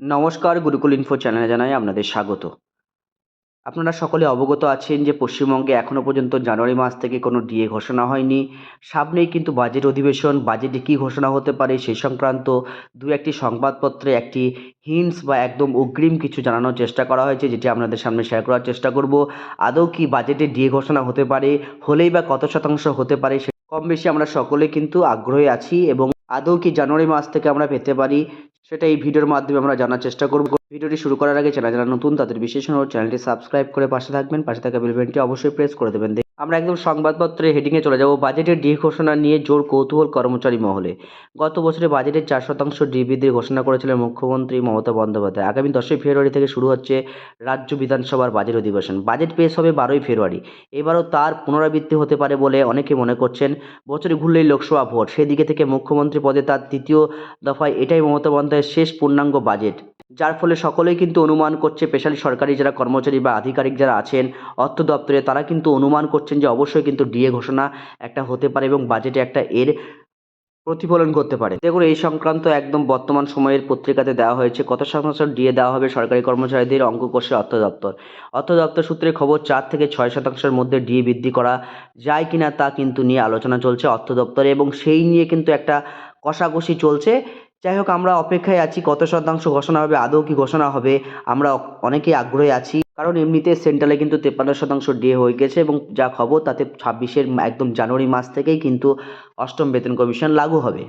নমস্কার, গুরুকুল ইনফো চ্যানেলে জানাই আপনাদের স্বাগত। আপনারা সকলে অবগত আছেন যে পশ্চিমবঙ্গে এখনও পর্যন্ত জানুয়ারি মাস থেকে কোনো ডিএ ঘোষণা হয়নি। সামনেই কিন্তু বাজেট অধিবেশন, বাজেটে কী ঘোষণা হতে পারে সেই সংক্রান্ত দু একটি সংবাদপত্রে একটি হিন্টস বা একদম অগ্রিম কিছু জানানোর চেষ্টা করা হয়েছে, যেটি আপনাদের সামনে শেয়ার করার চেষ্টা করব। আদৌ কি বাজেটে ডিএ ঘোষণা হতে পারে, হলেই বা কত শতাংশ হতে পারে কম বেশি আমরা সকলে কিন্তু আগ্রহী আছি এবং আদৌ কি জানুয়ারি মাস থেকে আমরা পেতে পারি সেটা এই ভিডিওর মাধ্যমে আমরা জানার চেষ্টা করব। ভিডিওটি শুরু করার আগে চ্যানেল যারা নতুন, তাদের বিশেষ চ্যানেলটি সাবস্ক্রাইব করে পাশে থাকবেন। পাশে থাকা বেল বাটনটি অবশ্যই প্রেস করে দেবেন। আমরা একদম সংবাদপত্রে হেডিংয়ে চলে যাব। বাজেটের ডি ঘোষণা নিয়ে জোর কৌতূহল কর্মচারী মহলে। গত বছরে বাজেটের চার শতাংশ ডি বৃদ্ধির ঘোষণা করেছিলেন মুখ্যমন্ত্রী মমতা বন্দ্যোপাধ্যায়। আগামী দশই ফেব্রুয়ারি থেকে শুরু হচ্ছে রাজ্য বিধানসভার বাজেট অধিবেশন। বাজেট পেশ হবে বারোই ফেব্রুয়ারি। এবারও তার পুনরাবৃত্তি হতে পারে বলে অনেকে মনে করছেন। বছরে ঘুরলেই লোকসভা ভোট। সেদিকে থেকে মুখ্যমন্ত্রী পদে তার তৃতীয় দফায় এটাই মমতা বন্দ্যোপাধ্যায়ের শেষ পূর্ণাঙ্গ বাজেট। যার ফলে সকলেই কিন্তু অনুমান করছে, স্পেশালি সরকারি যারা কর্মচারী বা আধিকারিক যারা আছেন, অর্থ দপ্তরে, তারা কিন্তু অনুমান করছেন যে অবশ্যই কিন্তু ডিএ ঘোষণা একটা হতে পারে এবং বাজেটে একটা এর প্রতিফলন করতে পারে। দেখুন, এই সংক্রান্ত একদম বর্তমান সময়ের পত্রিকাতে দেওয়া হয়েছে, কত শতাংশ ডিএ দেওয়া হবে সরকারি কর্মচারীদের অঙ্ক করছে অর্থ দপ্তর। অর্থ দপ্তর সূত্রে খবর, চার থেকে ছয় শতাংশের মধ্যে ডিএ বৃদ্ধি করা যায় কিনা তা কিন্তু নিয়ে আলোচনা চলছে অর্থ দপ্তরে এবং সেই নিয়ে কিন্তু একটা কষাকষি চলছে। যাই হোক আমরা অপেক্ষায় আছি কত শতাংশ ঘোষণা হবে, আদৌ কি ঘোষণা হবে, আমরা অনেকেই আগ্রহী আছি। কারণ এমনিতে সেন্ট্রালে কিন্তু তেপ্পান্ন শতাংশ ডিএ হয়ে গেছে এবং যা খবর তাতে ছাব্বিশের একদম জানুয়ারি মাস থেকেই কিন্তু অষ্টম বেতন কমিশন লাগু হবে।